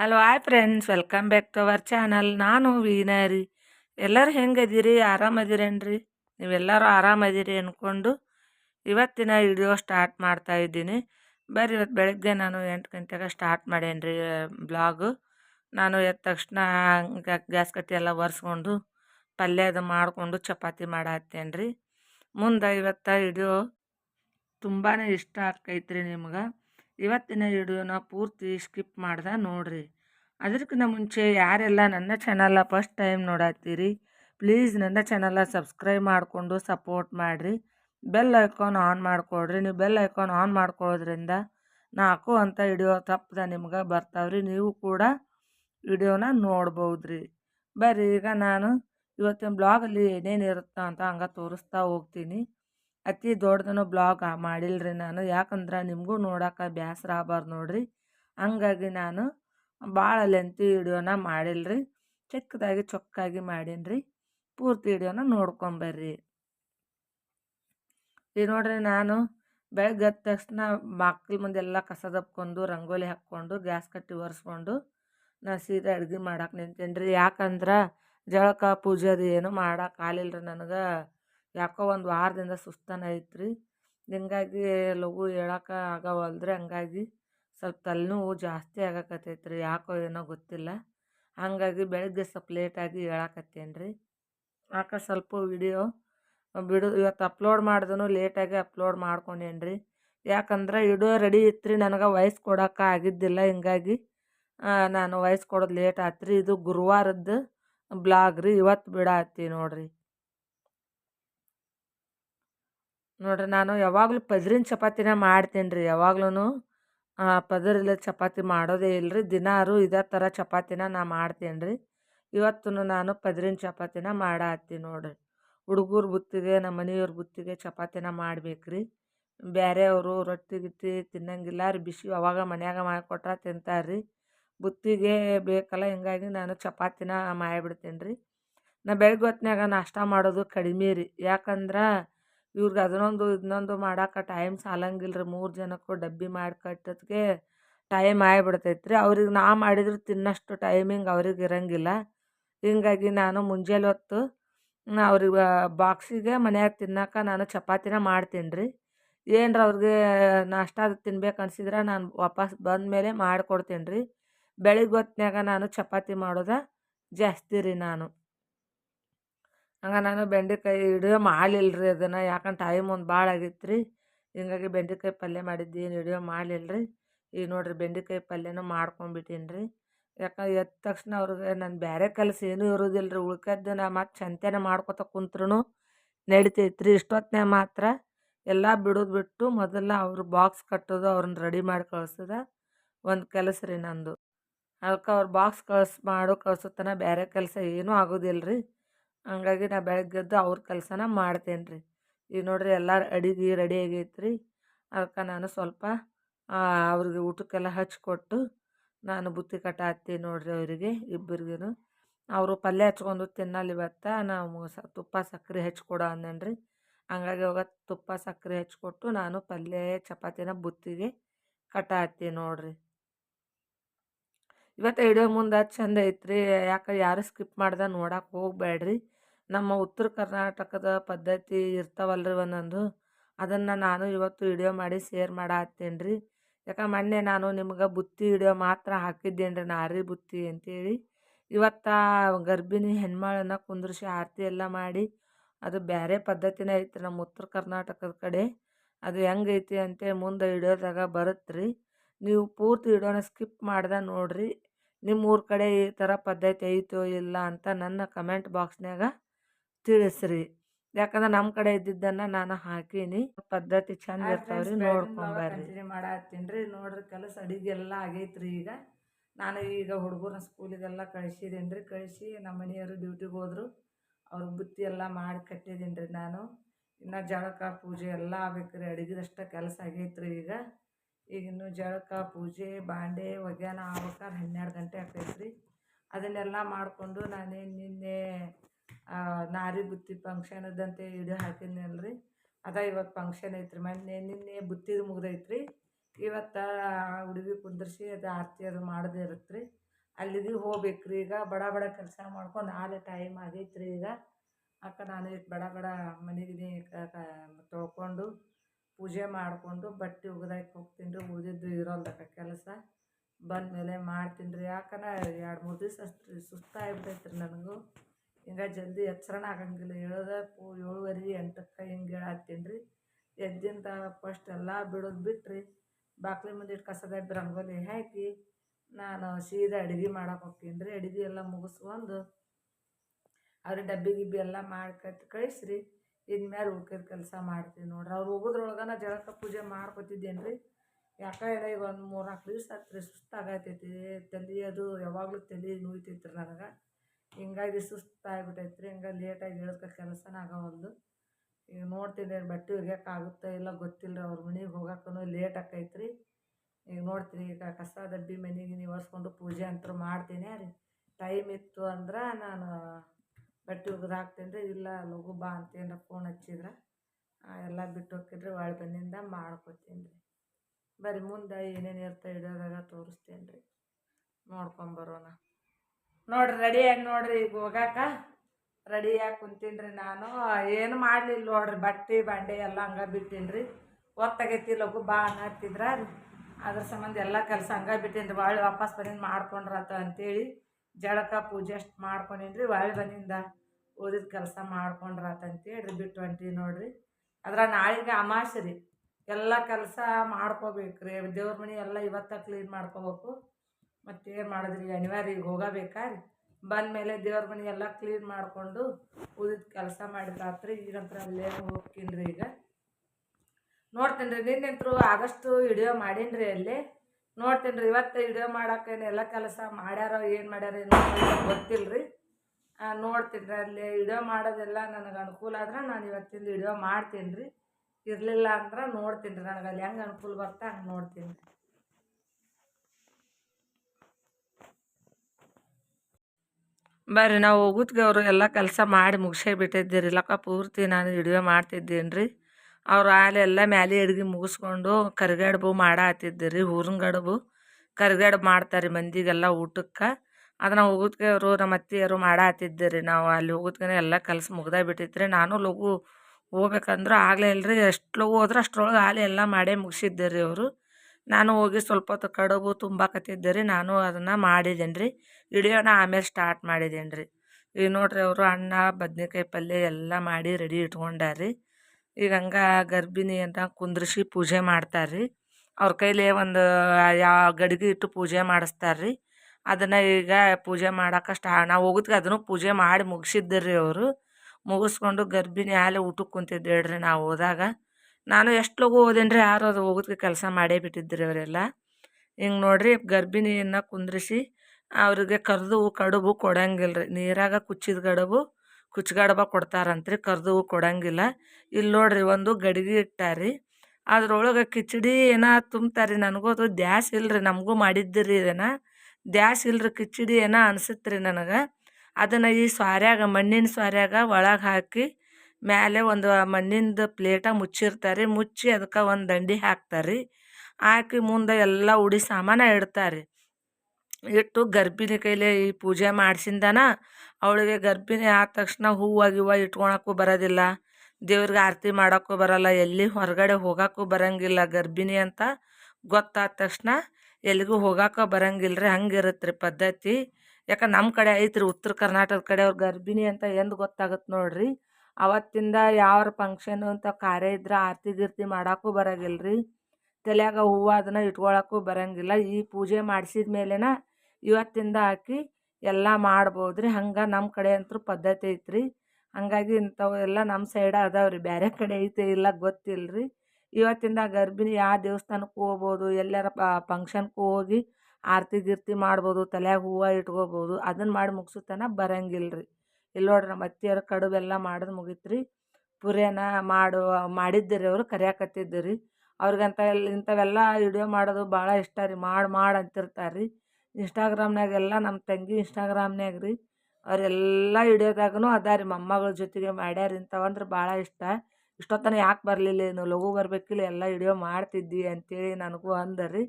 Hello hi friends welcome back to our channel ನಾನು ವೀನಾ ರೀ ಎಲ್ಲರೂ ಹೆಂಗದಿರಿ ಆರಾಮದಿರೇನ್ರಿ ನೀವೆಲ್ಲರೂ ಆರಾಮದಿರಿ ಅಂದ್ಕೊಂಡು ಇವತ್ತಿನ ವಿಡಿಯೋ ಸ್ಟಾರ್ಟ್ ಮಾಡ್ತಾ ಇದ್ದೀನಿ ಬರ್ರಿ ಇವತ್ತು ಬೆಳಗ್ಗೆ ನಾನು ಎಂಟು ಗಂಟೆಗೆ ಸ್ಟಾರ್ಟ್ ಮಾಡೇನ್ರಿ ಬ್ಲಾಗು ನಾನು ಎದ್ದ ತಕ್ಷಣ ಗ್ಯಾಸ್ ಕಟ್ಟಿ ಎಲ್ಲ ಒರೆಸ್ಕೊಂಡು ಪಲ್ಯ ಅದು ಮಾಡಿಕೊಂಡು ಚಪಾತಿ ಮಾಡತ್ತೇನೆ ರೀ ಮುಂದೆ ಇವತ್ತು ವಿಡಿಯೋ ತುಂಬಾ ಇಷ್ಟ ಆಕೈತ್ರಿ ನಿಮ್ಗೆ. ಇವತ್ತಿನ ವಿಡಿಯೋನ ಪೂರ್ತಿ ಸ್ಕಿಪ್ ಮಾಡ್ದೆ ನೋಡಿರಿ. ಅದಕ್ಕಿಂತ ಮುಂಚೆ ಯಾರೆಲ್ಲ ನನ್ನ ಚಾನಲ್ನ ಫಸ್ಟ್ ಟೈಮ್ ನೋಡತ್ತೀರಿ ಪ್ಲೀಸ್ ನನ್ನ ಚಾನಲ್ನ ಸಬ್ಸ್ಕ್ರೈಬ್ ಮಾಡಿಕೊಂಡು ಸಪೋರ್ಟ್ ಮಾಡಿರಿ. ಬೆಲ್ ಐಕಾನ್ ಆನ್ ಮಾಡಿಕೊಡ್ರಿ. ನೀವು ಬೆಲ್ ಐಕಾನ್ ಆನ್ ಮಾಡ್ಕೊಳ್ಳೋದ್ರಿಂದ ನಾಲ್ಕು ಅಂತ ವಿಡಿಯೋ ತಪ್ಪದ ನಿಮ್ಗೆ ಬರ್ತಾವ್ರಿ. ನೀವು ಕೂಡ ವಿಡಿಯೋನ ನೋಡ್ಬೋದ್ರಿ. ಬರ್ರಿ, ಈಗ ನಾನು ಇವತ್ತಿನ ಬ್ಲಾಗಲ್ಲಿ ಏನೇನು ಇರುತ್ತಾ ಅಂತ ಹಂಗೆ ತೋರಿಸ್ತಾ ಹೋಗ್ತೀನಿ. ಅತಿ ದೊಡ್ಡದನ್ನು ಬ್ಲಾಗ್ ಮಾಡಿಲ್ರಿ ನಾನು. ಯಾಕಂದ್ರೆ ನಿಮಗೂ ನೋಡೋಕೆ ಬೇಸರ ಆಗಬಾರ್ದು ನೋಡ್ರಿ. ಹಂಗಾಗಿ ನಾನು ಭಾಳ ಲೆಂತಿ ವಿಡಿಯೋನ ಮಾಡಿಲ್ರಿ. ಚಿಕ್ಕದಾಗಿ ಚೊಕ್ಕಾಗಿ ಮಾಡೀನಿ ರೀ ಪೂರ್ತಿ ವಿಡಿಯೋನ ನೋಡ್ಕೊಂಬರ್ರಿ ಈಗ ನೋಡ್ರಿ ನಾನು ಬೆಳಗ್ಗೆ ಎದ್ದ ತಕ್ಷಣ ಮಕ್ಳ ಮುಂದೆಲ್ಲ ಕಸ ದಬ್ಕೊಂಡು, ರಂಗೋಲಿ ಹಾಕ್ಕೊಂಡು, ಗ್ಯಾಸ್ ಕಟ್ಟಿ ಒರೆಸ್ಕೊಂಡು ನಾ ಸೀದಾ ಅಡುಗೆ ಮಾಡೋಕೆ ನಿಂತೀನಿ ರೀ ಯಾಕಂದ್ರೆ ಜಳಕ ಪೂಜೆ ಅದು ಏನೂ ಮಾಡೋಕ್ಕಾಲಿಲ್ಲ ಆಗಲಿಲ್ಲ ರೀ ನನಗೆ. ಯಾಕೋ ಒಂದು ವಾರದಿಂದ ಸುಸ್ತನ ಐತ್ರಿ. ಹಿಂಗಾಗಿ ಲಘು ಹೇಳಕ್ಕೆ ಆಗವಲ್ದ್ರೆ. ಹಂಗಾಗಿ ಸ್ವಲ್ಪ ತಲೆನೋವು ಜಾಸ್ತಿ ಆಗಕತ್ತೈತೆ ರೀ ಯಾಕೋ ಏನೋ ಗೊತ್ತಿಲ್ಲ. ಹಾಗಾಗಿ ಬೆಳಗ್ಗೆ ಸ್ವಲ್ಪ ಲೇಟಾಗಿ ಹೇಳಕತ್ತೇನೆ ರೀ ಯಾಕೆ ಸ್ವಲ್ಪ ವಿಡಿಯೋ ಬಿಡು ಇವತ್ತು ಅಪ್ಲೋಡ್ ಮಾಡಿದನು ಲೇಟಾಗಿ ಅಪ್ಲೋಡ್ ಮಾಡ್ಕೊಂಡೇನಿ ರೀ ಯಾಕಂದ್ರೆ ವಿಡಿಯೋ ರೆಡಿ ಇತ್ತು ರೀ ನನಗೆ ವಯಸ್ಸು ಕೊಡೋಕೆ ಆಗಿದ್ದಿಲ್ಲ. ಹಿಂಗಾಗಿ ನಾನು ವಯಸ್ಸು ಕೊಡೋದು ಲೇಟ್ ಆಯ್ತು ಇದು ಗುರುವಾರದ್ದು ಬ್ಲಾಗ್ ರೀ. ಇವತ್ತು ಬಿಡಾತ್ತಿ ನೋಡಿರಿ. ನೋಡಿರಿ ನಾನು ಯಾವಾಗಲೂ ಪದ್ರಿನ ಚಪಾತಿನ ಮಾಡ್ತೀನಿ ರೀ ಯಾವಾಗ್ಲೂ ಪದರಿಲ್ಲ ಚಪಾತಿ ಮಾಡೋದೇ ಇಲ್ಲ ರೀ ದಿನಾರು ಇದೇ ಥರ ಚಪಾತಿನ ನಾ ಮಾಡ್ತೀನಿ ರೀ ಇವತ್ತು ನಾನು ಪದ್ರಿನ ಚಪಾತಿನ ಮಾಡತ್ತೀನಿ ನೋಡ್ರಿ. ಹುಡುಗರ ಬುತ್ತಿಗೆ, ನಮ್ಮ ಮನೆಯವ್ರ ಬುತ್ತಿಗೆ ಚಪಾತಿನ ಮಾಡ್ಬೇಕು ರೀ ಬೇರೆಯವರು ರೊಟ್ಟಿ ಗಿಟ್ಟಿ ತಿನ್ನಂಗಿಲ್ಲ ರೀ. ಬಿಸಿ ಅವಾಗ ಮನ್ಯಾಗ ಮಾಡಿಕೊಟ್ರೆ ತಿಂತಾರೆ ರೀ ಬುತ್ತಿಗೆ ಬೇಕಲ್ಲ, ಹಿಂಗಾಗಿ ನಾನು ಚಪಾತಿನ ಮಾಡಿಬಿಡ್ತೀನಿ ರೀ ನಾ ಬೆಳಗ್ಗೆ ಹೊತ್ನ್ಯಾಗ ನಾಷ್ಟ ಮಾಡೋದು ಕಡಿಮೆ ರೀ. ಯಾಕಂದ್ರೆ ಇವ್ರಿಗೆ ಅದನ್ನೊಂದು ಇದನ್ನೊಂದು ಮಾಡೋಕೆ ಟೈಮ್ ಸಾಲಂಗಿಲ್ಲ ರೀ ಮೂರು ಜನಕ್ಕೂ ಡಬ್ಬಿ ಮಾಡಿ ಕಟ್ಟೋದಕ್ಕೆ ಟೈಮ್ ಆಗಿಬಿಡ್ತೈತೆ ರೀ ಅವ್ರಿಗೆ ನಾ ಮಾಡಿದ್ರೆ ತಿನ್ನಷ್ಟು ಟೈಮಿಂಗ್ ಅವ್ರಿಗೆ ಇರಂಗಿಲ್ಲ. ಹಿಂಗಾಗಿ ನಾನು ಮುಂಜಾನೆ ಹೊತ್ತು ಅವ್ರಿಗೆ ಬಾಕ್ಸಿಗೆ ಮನ್ಯಾಗ ತಿನ್ನೋಕೆ ನಾನು ಚಪಾತಿನ ಮಾಡ್ತೀನಿ ರೀ ಏನರ ಅವ್ರಿಗೆ ನಾಷ್ಟ ತಿನ್ಬೇಕು ಅನ್ಸಿದ್ರೆ ನಾನು ವಾಪಸ್ ಬಂದಮೇಲೆ ಮಾಡಿಕೊಡ್ತೀನಿ ರೀ ಬೆಳಿಗ್ಗೆ ಹೊತ್ತಿನಾಗ ನಾನು ಚಪಾತಿ ಮಾಡೋದ ಜಾಸ್ತಿ ರೀ ನಾನು. ಹಂಗೆ ನಾನು ಬೆಂಡೆಕಾಯಿ ವಿಡಿಯೋ ಮಾಡಲಿಲ್ಲ ರೀ ಅದನ್ನು. ಯಾಕಂದ್ರೆ ಟೈಮ್ ಒಂದು ಭಾಳ ಆಗಿತ್ತು ರೀ ಹಿಂಗಾಗಿ ಬೆಂಡೆಕಾಯಿ ಪಲ್ಯ ಮಾಡಿದ್ದು ಏನು ವಿಡಿಯೋ ಮಾಡಲಿಲ್ಲ ರೀ ಈಗ ನೋಡಿರಿ ಬೆಂಡೆಕಾಯಿ ಪಲ್ಯನೂ ಮಾಡ್ಕೊಂಡ್ಬಿಟ್ಟೀನಿ ರೀ ಯಾಕಂದ್ರೆ ಎದ್ದ ತಕ್ಷಣ ಅವ್ರಿಗೆ ನಾನು ಬೇರೆ ಕೆಲಸ ಏನೂ ಇರೋದಿಲ್ಲ ರೀ ಉಳ್ಕದ್ದು ನಾ ಮತ್ತು ಚಂತೆನ ಮಾಡ್ಕೊತ ಕುಂತ್ರೂ ನಡಿತೈತೆ ರೀ ಮಾತ್ರ ಎಲ್ಲ ಬಿಡೋದು ಬಿಟ್ಟು ಮೊದಲ ಅವ್ರ ಬಾಕ್ಸ್ ಕಟ್ಟೋದು ಅವ್ರನ್ನ ರೆಡಿ ಮಾಡಿ ಕಳ್ಸೋದ ಒಂದು ಕೆಲಸ ರೀ ನಂದು. ಅದಕ್ಕೆ ಅವ್ರು ಬಾಕ್ಸ್ ಕಳ್ಸಿ ಮಾಡೋ ಕಳ್ಸೋ ತನಕ ಬೇರೆ ಕೆಲಸ ಏನೂ ಆಗೋದಿಲ್ಲ ರೀ ಹಂಗಾಗಿ ನಾ ಬೆಳಗ್ಗೆದ್ದು ಅವ್ರ ಕೆಲಸನ ಮಾಡ್ತೇನೆ ರೀ ಈಗ ನೋಡಿರಿ ಎಲ್ಲ ಅಡಿಗೆ ರೆಡಿ ಆಗೈತೆ ರೀ ಅದಕ್ಕೆ ನಾನು ಸ್ವಲ್ಪ ಅವ್ರಿಗೆ ಊಟಕ್ಕೆಲ್ಲ ಹಚ್ಕೊಟ್ಟು ನಾನು ಬುತ್ತಿ ಕಟ್ಟಾತ್ತೀನಿ ನೋಡಿರಿ ಅವರಿಗೆ ಇಬ್ಬರಿಗೂ ಅವರು ಪಲ್ಯ ಹಚ್ಕೊಂಡು ತಿನ್ನಲ್ಲ ಇವತ್ತು, ನಾವು ಸ, ತುಪ್ಪ ಸಕ್ಕರೆ ಹಚ್ಕೊಡು ಅಂದೇನಿ ರೀ ಹಂಗಾಗಿ ಅವಾಗ ತುಪ್ಪ ಸಕ್ಕರೆ ಹಚ್ಕೊಟ್ಟು ನಾನು ಪಲ್ಯ, ಚಪಾತಿನ ಬುತ್ತಿಗೆ ಕಟ್ಟಾತ್ತೀನಿ ನೋಡಿರಿ. ಇವತ್ತು ವಿಡಿಯೋ ಮುಂದೆ ಚಂದ ಐತ್ರಿ, ಯಾಕೆ ಯಾರು ಸ್ಕಿಪ್ ಮಾಡ್ದೆ ನೋಡಕ್ಕೆ ಹೋಗ್ಬೇಡ್ರಿ ನಮ್ಮ ಉತ್ತರ ಕರ್ನಾಟಕದ ಪದ್ಧತಿ ಇರ್ತಾವಲ್ರಿ ಒಂದೊಂದು, ಅದನ್ನು ನಾನು ಇವತ್ತು ವಿಡಿಯೋ ಮಾಡಿ ಶೇರ್ ಮಾಡತ್ತೇನೆ ರೀ ಯಾಕೆ ಮೊನ್ನೆ ನಾನು ನಿಮ್ಗೆ ಬುತ್ತಿ ವಿಡಿಯೋ ಮಾತ್ರ ಹಾಕಿದ್ದೇನೆ ರೀ ನಾರಿ ಬುತ್ತಿ ಅಂತೇಳಿ. ಇವತ್ತು ಗರ್ಭಿಣಿ ಹೆಣ್ಮಳನ್ನ ಕುಂದ್ರಿಸಿ ಆರತಿ ಎಲ್ಲ ಮಾಡಿ, ಅದು ಬೇರೆ ಪದ್ಧತಿನೇ ಐತೆ ನಮ್ಮ ಉತ್ತರ ಕರ್ನಾಟಕದ ಕಡೆ. ಅದು ಹೆಂಗೈತಿ ಅಂತೇಳಿ ಮುಂದೆ ವಿಡಿಯೋದಾಗ ಬರುತ್ತೆ ರೀ ನೀವು ಪೂರ್ತಿ ವಿಡಿಯೋನ ಸ್ಕಿಪ್ ಮಾಡ್ದೆ ನೋಡಿರಿ. ನಿಮ್ಮ ಊರ ಕಡೆ ಈ ಥರ ಪದ್ಧತಿ ಐತೋ ಇಲ್ಲ ಅಂತ ನನ್ನ ಕಮೆಂಟ್ ಬಾಕ್ಸ್ನಾಗ ತಿಳಿಸ್ರಿ. ಯಾಕಂದ್ರೆ ನಮ್ಮ ಕಡೆ ಇದ್ದಿದ್ದನ್ನು ನಾನು ಹಾಕೀನಿ. ಪದ್ಧತಿ ಚಂದ ಇರ್ತಾವ್ರಿ ನೋಡ್ಕೊಂಬರ್ರಿ ಮಾಡತ್ತೀನಿ ರೀ. ನೋಡ್ರಿ ಕೆಲಸ ಅಡಿಗೆ ಎಲ್ಲ ಆಗೈತ್ರಿ ಈಗ. ನಾನು ಈಗ ಹುಡುಗರ ಸ್ಕೂಲಿಗೆಲ್ಲ ಕಳಿಸಿದ್ದೀನಿ ರೀ. ಕಳಿಸಿ ನಮ್ಮ ಮನೆಯವರು ಡ್ಯೂಟಿಗೆ ಹೋದ್ರು. ಅವ್ರ ಬುತ್ತಿ ಎಲ್ಲ ಮಾಡಿ ಕಟ್ಟಿದ್ದೀನಿ ರೀ ನಾನು. ಇನ್ನು ಜಳಕ ಪೂಜೆ ಎಲ್ಲ ಆಗ್ಬೇಕು ರೀ. ಅಡುಗೆದಷ್ಟೇ ಕೆಲಸ ಆಗೈತ್ರಿ ಈಗ. ಈಗ ಇನ್ನು ಜಳಕ, ಪೂಜೆ, ಬಾಂಡೆ ಒಗ್ಯಾನ ಆಗ್ಬೇಕಾದ್ರೆ ಹನ್ನೆರಡು ಗಂಟೆ ಆಗ್ತೈತೆ ರೀ ಅದನ್ನೆಲ್ಲ ಮಾಡಿಕೊಂಡು ನಾನೇನು ನಿನ್ನೆ ನಾರಿ ಬುತ್ತಿ ಫಂಕ್ಷನದಂತೆ ವಿಡಿಯೋ ಹಾಕಿದ್ನಲ್ಲ ರೀ ಅದ ಇವತ್ತು ಫಂಕ್ಷನ್ ಐತ್ರಿ. ಮೊನ್ನೆ, ನಿನ್ನೆ ಬುತ್ತಿದು ಮುಗ್ದೈತೆ ರೀ ಇವತ್ತು ಹುಡುಗಿ ಕುಂದರ್ಸಿ ಅದು ಆರತಿ ಅದು ಮಾಡದೇ ಇರುತ್ತೆ ರೀ ಅಲ್ಲಿಗೆ ಹೋಗ್ಬೇಕು ರೀ ಈಗ ಬಡ ಬಡ ಕೆಲಸ ಮಾಡ್ಕೊಂಡು ಆಲೆ ಟೈಮ್ ಆಗೈತೆ ರೀ ಈಗ. ಅಕ್ಕ ನಾನು ಬಡ ಬಡ ಮನೆಗಿನಿ ತೊಳ್ಕೊಂಡು ಪೂಜೆ ಮಾಡಿಕೊಂಡು ಬಟ್ಟೆ ಒಗ್ದಾಕಿ ಹೋಗ್ತೀನಿ ರೀ ಉಳಿದಿದ್ದು ಇರೋಲ್ದಕ್ಕ ಕೆಲಸ. ಬಂದಮೇಲೆ ಮಾಡ್ತೀನಿ ರೀ ಯಾಕಂದ್ರೆ ಎರಡು ಮೂರು ದಿವಸ ಅಷ್ಟು ಸುಸ್ತಾಗಿಬಿಟ್ಟೈತೆ ರೀ ನನಗೂ. ಹಿಂಗೆ ಜಲ್ದಿ ಎಚ್ಚರನ ಆಗಂಗಿಲ್ಲ ಹೇಳೋದ ಪೂ ಏಳುವರೆ ಎಂಟಕ್ಕೆ ಹಿಂಗೆ ಹೇಳತ್ತೀನಿ ರೀ. ಎದ್ದಿಂದ ಫಸ್ಟ್ ಎಲ್ಲ ಬಿಡೋದು ಬಿಟ್ಟು ಬಾಕ್ಲಿ ಮುಂದೆ ಇಟ್ಟು ಕಸದ ರಂಗೋಲಿ ಹಾಕಿ ನಾನು ಸೀದಾ ಅಡುಗೆ ಮಾಡಕ್ಕೆ ಹೋಗ್ತೀನಿ ರೀ, ಅಡುಗೆ ಎಲ್ಲ ಮುಗಿಸ್ಕೊಂಡು ಅವ್ರಿಗೆ ಡಬ್ಬಿ ಗಿಬ್ಬಿ ಎಲ್ಲ ಮಾಡಿ ಕಟ್ ಕಳಿಸ್ರಿ ಇನ್ಮೇಲೆ ಉಳ್ಕಿದ ಕೆಲಸ ಮಾಡ್ತೀನಿ ನೋಡ್ರಿ. ಅವ್ರು ಹೋಗೋದ್ರೊಳಗನ ಜಳಕ ಪೂಜೆ ಮಾಡ್ಕೊತಿದ್ದೇನೆ ರೀ ಯಾಕೆ ಈಗ ಒಂದು ಮೂರು ನಾಲ್ಕು ದಿವಸ ಆತ್ರಿ ರೀ ಸುಸ್ತಾಗತೈತಿ. ತಲೆ ಅದು ಯಾವಾಗಲೂ ತಲೆ ನೋಯ್ತೈತ್ರಿ ನನಗೆ. ಹಿಂಗಾಗಿ ಸುಸ್ತಾಗ್ಬಿಟ್ಟೈತ್ರಿ ಹಿಂಗೆ ಲೇಟಾಗಿ ಹೇಳ್ಕ ಕೆಲಸನ ಒಂದು. ಈಗ ನೋಡ್ತೀನಿ ಬಟ್ಟೆ ಒಗ್ಯಕ್ಕೆ ಆಗುತ್ತಾ ಇಲ್ಲ ಗೊತ್ತಿಲ್ಲ ರೀ ಅವ್ರ ಮನೆಗೆ ಹೋಗಕ್ಕೂ ಲೇಟ್ ಆಕೈತೆ ರೀ ಈಗ ನೋಡ್ತೀನಿ, ಈಗ ಕಸ ಡಬ್ಬಿ ಮನೆಗೆ ಒರೆಸ್ಕೊಂಡು ಪೂಜೆ ಅಂತೂ ಮಾಡ್ತೀನಿ ರೀ. ಟೈಮ್ ಇತ್ತು ಅಂದ್ರೆ ನಾನು ಬಟ್ಟೆ ಒಗ್ದು ಹಾಕ್ತೇನ್ರಿ, ಇಲ್ಲ ಲಘು ಬಾ ಅಂತ ಏನರ ಫೋನ್ ಹಚ್ಚಿದ್ರೆ ಎಲ್ಲ ಬಿಟ್ಟು ಹೋಕ್ಕಿದ್ರೆ ಒಳ ಬಂದಿಂದ ಮಾಡ್ಕೊತೀನಿ ರೀ ಬರ್ರಿ ಮುಂದೆ ಏನೇನು ಇರ್ತ ಇಡೋದಾಗ ತೋರಿಸ್ತೇನೆ ರೀ ನೋಡ್ಕೊಂಬರೋಣ ನೋಡ್ರಿ ರೆಡಿಯಾಗಿ ನೋಡ್ರಿ ಈಗ ಹೋಗಾಕ ರೆಡಿಯಾಗಿ ಕುಂತೀನಿ ರೀ ನಾನು. ಏನು ಮಾಡಲಿಲ್ಲ ನೋಡ್ರಿ, ಬಟ್ಟೆ ಬಾಂಡೆ ಎಲ್ಲ ಹಂಗೆ ಬಿಟ್ಟೀನಿ ರೀ ಒತ್ತಾಗೈತಿ ಲಘು ಬಾ ಅನ್ನತ್ತಿದ್ರ ಅದ್ರ ಸಂಬಂಧ ಎಲ್ಲ ಕೆಲಸ ಹಂಗೆ ಬಿಟ್ಟೀನಿ ರೀ ಭಾಳ ವಾಪಸ್ ಬಂದಿಂದ ಮಾಡ್ಕೊಂಡ್ರತ ಅಂತೇಳಿ. ಜಳಕ ಪೂಜೆ ಅಷ್ಟು ಮಾಡ್ಕೊಂಡಿನ್ರಿ ಹೊಳ್ಳಿ ಬಂದಿಂದ ಓದಿದ ಕೆಲಸ ಮಾಡ್ಕೊಂಡ್ರಾತ ಅಂತೇಳಿ ಬಿಟ್ಟು ಹೊಂಟೀವಿ ನೋಡ್ರಿ. ಅದ್ರ ನಾಳೆಗೆ ಅಮಾಸೆ ರೀ ಎಲ್ಲ ಕೆಲಸ ಮಾಡ್ಕೋಬೇಕು ರೀ ದೇವ್ರ ಮನೆ ಎಲ್ಲ ಇವತ್ತ ಕ್ಲೀನ್ ಮಾಡ್ಕೋಬೇಕು. ಮತ್ತೇನು ಮಾಡಿದ್ರಿ? ಅನಿವಾರ್ಯ ಈಗ ಹೋಗಬೇಕಾ ರೀ? ಬಂದಮೇಲೆ ದೇವ್ರ ಮನೆ ಎಲ್ಲ ಕ್ಲೀನ್ ಮಾಡಿಕೊಂಡು ಉಳಿದ ಕೆಲಸ ಮಾಡಿದ್ರಾತ್ರಿ ಈಗಂತ್ರ ಅಲ್ಲೇ ಹೋಗ್ತೀನಿ ರೀ ಈಗ. ನೋಡ್ತೀನಿ ರೀ ನಿನ್ನೆಂತರೂ ಆದಷ್ಟು ವಿಡಿಯೋ ಮಾಡೀನಿ ರೀ ಅಲ್ಲಿ. ನೋಡ್ತೀನಿ ರೀ ಇವತ್ತು ವಿಡಿಯೋ ಮಾಡಕ್ಕೆ ಎಲ್ಲ ಕೆಲಸ ಮಾಡ್ಯಾರೋ, ಏನು ಮಾಡ್ಯಾರ ಏನು ಗೊತ್ತಿಲ್ಲ ರೀ ನೋಡ್ತೀನಿ ರೀ ಅಲ್ಲಿ ವಿಡಿಯೋ ಮಾಡೋದೆಲ್ಲ ನನಗೆ ಅನುಕೂಲ ಆದ್ರೆ ನಾನು ಇವತ್ತಿಂದ ವಿಡಿಯೋ ಮಾಡ್ತೀನಿ ರೀ ಇರಲಿಲ್ಲ ಅಂದ್ರೆ ನೋಡ್ತೀನಿ ರೀ ನನಗೆ, ಅಲ್ಲಿ ಹೆಂಗೆ ಅನುಕೂಲ ಬರ್ತಾ ಹಂಗೆ ನೋಡ್ತೀನಿ ರೀ ಬರ್ರಿ, ನಾವು ಹೋಗುತ್ಗೆ ಅವರು ಎಲ್ಲ ಕೆಲಸ ಮಾಡಿ ಮುಗಿಸೇ ಬಿಟ್ಟಿದ್ದೀರಿ. ಇಲ್ಲಕ್ಕ ಪೂರ್ತಿ ನಾನು ವಿಡಿಯೋ ಮಾಡ್ತಿದ್ದೀನಿ ರೀ ಅವ್ರು ಎಲ್ಲ ಮ್ಯಾಲೆ ಅಡ್ಗೆ ಮುಗಿಸ್ಕೊಂಡು ಕರಿಗಡುಬು ಮಾಡ ರೀ ಹೂರಿನ ಗಡುಬು ಕರಿಗಡುಬು ಮಾಡ್ತಾರೆ ರೀ ಮಂದಿಗೆಲ್ಲ ಊಟಕ್ಕೆ. ಅದನ್ನ ಹೋಗೋದ್ಕೆ ಅವರು ನಮ್ಮ ಅತ್ತೆಯವರು ಮಾಡ ರೀ ನಾವು ಅಲ್ಲಿ ಹೋಗೋದ್ಕೆ ಎಲ್ಲ ಕೆಲಸ ಮುಗ್ದೇ ಬಿಟ್ಟಿತ್ತು ರೀ ನಾನು ಲಘು ಹೋಗ್ಬೇಕಂದ್ರೆ ಆಗಲೇ ಇಲ್ಲರಿ ಎಷ್ಟು ಲಘು ಹೋದ್ರೆ ಅಷ್ಟ್ರೊಳಗೆ ಆಲೆ ಎಲ್ಲ ಮಾಡೇ ಮುಗಿಸಿದ್ದೆ ರೀ ಅವರು. ನಾನು ಹೋಗಿ ಸ್ವಲ್ಪ ಹೊತ್ತು ಕಡುಬು ತುಂಬಾಕತ್ತಿದ್ದೆ ರೀ ನಾನು ಅದನ್ನು ಮಾಡಿದ್ದೇನೆ ರೀ ವಿಡಿಯೋನ ಆಮೇಲೆ ಸ್ಟಾರ್ಟ್ ಮಾಡಿದ್ದೇನೆ ರೀ ಈಗ ನೋಡ್ರಿ ಅವರು ಅಣ್ಣ ಬದ್ನೆಕಾಯಿ ಪಲ್ಯ ಎಲ್ಲ ಮಾಡಿ ರೆಡಿ ಇಟ್ಕೊಂಡಾರಿ. ಈಗ ಹಂಗೆ ಗರ್ಭಿಣಿ ಅಂತ ಕುಂದ್ರಿಸಿ ಪೂಜೆ ಮಾಡ್ತಾರೆ ರೀ ಅವ್ರ ಕೈಲಿ ಒಂದು ಯಾವ ಗಡಿಗೆ ಇಟ್ಟು ಪೂಜೆ ಮಾಡಿಸ್ತಾರೆ ರೀ ಅದನ್ನು ಈಗ ಪೂಜೆ ಮಾಡಕ್ಕೆ ಸ್ಟಾ, ನಾವು ಹೋಗೋದ್ಕೆ ಅದನ್ನು ಪೂಜೆ ಮಾಡಿ ಮುಗಿಸಿದ್ದರು ರೀ ಅವರು. ಮುಗಿಸ್ಕೊಂಡು ಗರ್ಭಿಣಿ ಆಲೆ ಊಟಕ್ಕೆ ಕುಂತಿದ್ದೆ ಹೇಳ್ರಿ ನಾವು ಹೋದಾಗ. ನಾನು ಎಷ್ಟು ಲಗು ಹೋದೇನಿ ರೀ ಯಾರು ಅದು ಹೋಗೋದಕ್ಕೆ ಕೆಲಸ ಮಾಡೇ ಬಿಟ್ಟಿದ್ರಿ ಅವರೆಲ್ಲ. ಹಿಂಗೆ ನೋಡಿರಿ ಗರ್ಭಿಣಿಯನ್ನು ಕುಂದ್ರಿಸಿ ಅವ್ರಿಗೆ ಕರೆದು ಕಡುಬು ಕೊಡಂಗಿಲ್ಲ ರೀ ನೀರಾಗ ಕುಚ್ಚಿದ ಕಡುಬು ಕುಚ್ಚ ಕಡುಬ ಕೊಡ್ತಾರಂತ್ರಿ, ಕರೆದು ಕೊಡಂಗಿಲ್ಲ. ಇಲ್ಲಿ ನೋಡ್ರಿ ಒಂದು ಗಡಿಗೆ ಇಟ್ಟಾರಿ, ಅದ್ರೊಳಗೆ ಕಿಚಡಿ ಏನೋ ತುಂಬ್ತಾರೆ ರೀ ನನಗೂ ಅದು ದ್ಯಾಸ್ ಇಲ್ರಿ, ನಮಗೂ ಮಾಡಿದ್ದಿರಿ ಇದನ್ನು. ದ್ಯಾಸ್ ಇಲ್ರಿ, ಕಿಚಡಿ ಏನೋ ಅನಿಸುತ್ತೆ ರೀ ನನಗೆ. ಅದನ್ನು ಈ ಸ್ವಾರ್ಯಾಗ, ಮಣ್ಣಿನ ಸ್ವಾರ್ಯಾಗ ಒಳಗೆ ಹಾಕಿ ಮೇಲೆ ಒಂದು ಮಣ್ಣಿಂದು ಪ್ಲೇಟ ಮುಚ್ಚಿರ್ತಾರೆ, ಮುಚ್ಚಿ ಅದಕ್ಕೆ ಒಂದು ದಂಡಿ ಹಾಕ್ತಾರೆ. ಹಾಕಿ ಮುಂದೆ ಎಲ್ಲ ಉಡಿ ಸಾಮಾನು ಇಡ್ತಾರೆ. ಇಟ್ಟು ಗರ್ಭಿಣಿ ಕೈಲೇ ಈ ಪೂಜೆ ಮಾಡ್ಸಿಂದನ ಅವಳಿಗೆ ಗರ್ಭಿಣಿ ಆದ ತಕ್ಷಣ ಹೂವು ಗಿವ ಇಟ್ಕೊಳಕ್ಕೂ ಬರೋದಿಲ್ಲ. ದೇವ್ರಿಗೆ ಆರತಿ ಮಾಡೋಕ್ಕೂ ಬರೋಲ್ಲ. ಎಲ್ಲಿ ಹೊರಗಡೆ ಹೋಗೋಕ್ಕೂ ಬರೋಂಗಿಲ್ಲ. ಗರ್ಭಿಣಿ ಅಂತ ಗೊತ್ತಾದ ತಕ್ಷಣ ಎಲ್ಲಿಗೂ ಹೋಗೋಕೆ ಬರೋಂಗಿಲ್ಲ ರೀ ಹಂಗಿರುತ್ತೆ ಪದ್ಧತಿ. ಯಾಕೆ ನಮ್ಮ ಕಡೆ ಐತ್ರಿ. ಉತ್ತರ ಕರ್ನಾಟಕದ ಕಡೆ ಅವ್ರು ಗರ್ಭಿಣಿ ಅಂತ ಎಂದು ಗೊತ್ತಾಗುತ್ತೆ ನೋಡ್ರಿ. ಅವತ್ತಿಂದ ಯಾವ ಫಂಕ್ಷನು ಅಂತ ಕಾರ್ಯ ಇದ್ರೆ ಆರತಿ ಗಿರ್ತಿ ಮಾಡೋಕ್ಕೂ ಬರೋಂಗಿಲ್ಲ ರೀ ತಲೆಯಾಗ ಹೂವು ಅದನ್ನು ಇಟ್ಕೊಳಕ್ಕೂ ಬರೋಂಗಿಲ್ಲ. ಈ ಪೂಜೆ ಮಾಡಿಸಿದ ಮೇಲೆನ ಇವತ್ತಿಂದ ಹಾಕಿ ಎಲ್ಲ ಮಾಡ್ಬೋದು ರೀ ಹಂಗೆ ನಮ್ಮ ಕಡೆ ಅಂತೂ ಪದ್ಧತಿ ಐತ್ರಿ. ಹಾಗಾಗಿ ಇಂಥವು ಎಲ್ಲ ನಮ್ಮ ಸೈಡ ಅದಾವೆ ರೀ ಬೇರೆ ಕಡೆ ಐತೆ ಇಲ್ಲ ಗೊತ್ತಿಲ್ಲ ರೀ ಇವತ್ತಿಂದ ಗರ್ಭಿಣಿ ಯಾವ ದೇವಸ್ಥಾನಕ್ಕೆ ಹೋಗ್ಬೋದು, ಎಲ್ಲಾರ ಫಂಕ್ಷನ್ಗೆ ಹೋಗಿ ಆರತಿ ಗೀರ್ತಿ ಮಾಡ್ಬೋದು, ತಲ್ಯಾಗ ಹೂವು ಇಟ್ಕೋಬೋದು ಅದನ್ನು ಮಾಡಿ ಮುಗ್ಸೋ ಬರೋಂಗಿಲ್ಲ ರೀ ಇಲ್ಲಿ ನೋಡ್ರಿ ನಮ್ಮ ಅತ್ತೆಯವ್ರು ಕಡುಬೆಲ್ಲ ಮಾಡೋದು ಮುಗೀತು ರೀ ಪುರಿಯನ ಮಾಡು, ಮಾಡಿದ್ದರು ಅವರು ಕರಿಯಾಕತ್ತಿದ್ದು ರೀ ಅವ್ರಿಗಂತ ಎಲ್ಲ ಇಂಥವೆಲ್ಲ ವಿಡಿಯೋ ಮಾಡೋದು ಭಾಳ ಇಷ್ಟ ರೀ. ಮಾಡಿ ಮಾಡಿ ಅಂತಿರ್ತಾರೆ ರೀ ಇನ್ಸ್ಟಾಗ್ರಾಮ್ನಾಗೆಲ್ಲ ನಮ್ಮ ತಂಗಿ ಇನ್ಸ್ಟಾಗ್ರಾಮ್ನ್ಯಾಗ ರೀ ಅವರೆಲ್ಲ ವಿಡಿಯೋದಾಗೂ ಅದ ರೀ ಮೊಮ್ಮಗಳ ಜೊತೆಗೆ ಮಾಡ್ಯಾರ ಇಂಥವಂದ್ರೆ ಭಾಳ ಇಷ್ಟ. ಇಷ್ಟೊತ್ತನ ಯಾಕೆ ಬರಲಿಲ್ಲ ಏನು? ಲಘು ಬರಬೇಕಿಲ್ಲ, ಎಲ್ಲ ವಿಡಿಯೋ ಮಾಡ್ತಿದ್ದಿ ಅಂತೇಳಿ ನನಗೂ ಅಂದರಿ.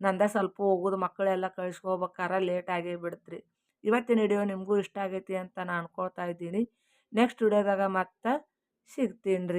ನಂದ ಸ್ವಲ್ಪ ಹೋಗೋದು, ಮಕ್ಕಳೆಲ್ಲ ಕಳಿಸ್ಕೋಬೇಕಾರ, ಲೇಟ್ ಆಗೇ ರೀ ಇವತ್ತಿನ ವಿಡಿಯೋ ನಿಮಗೂ ಇಷ್ಟ ಆಗೈತಿ ಅಂತ ನಾನು ಅನ್ಕೊಳ್ತಾ ಇದ್ದೀನಿ. ನೆಕ್ಸ್ಟ್ ವಿಡಿಯೋದಾಗ ಮತ್ತೆ ಸಿಗ್ತೀನಿ ರೀ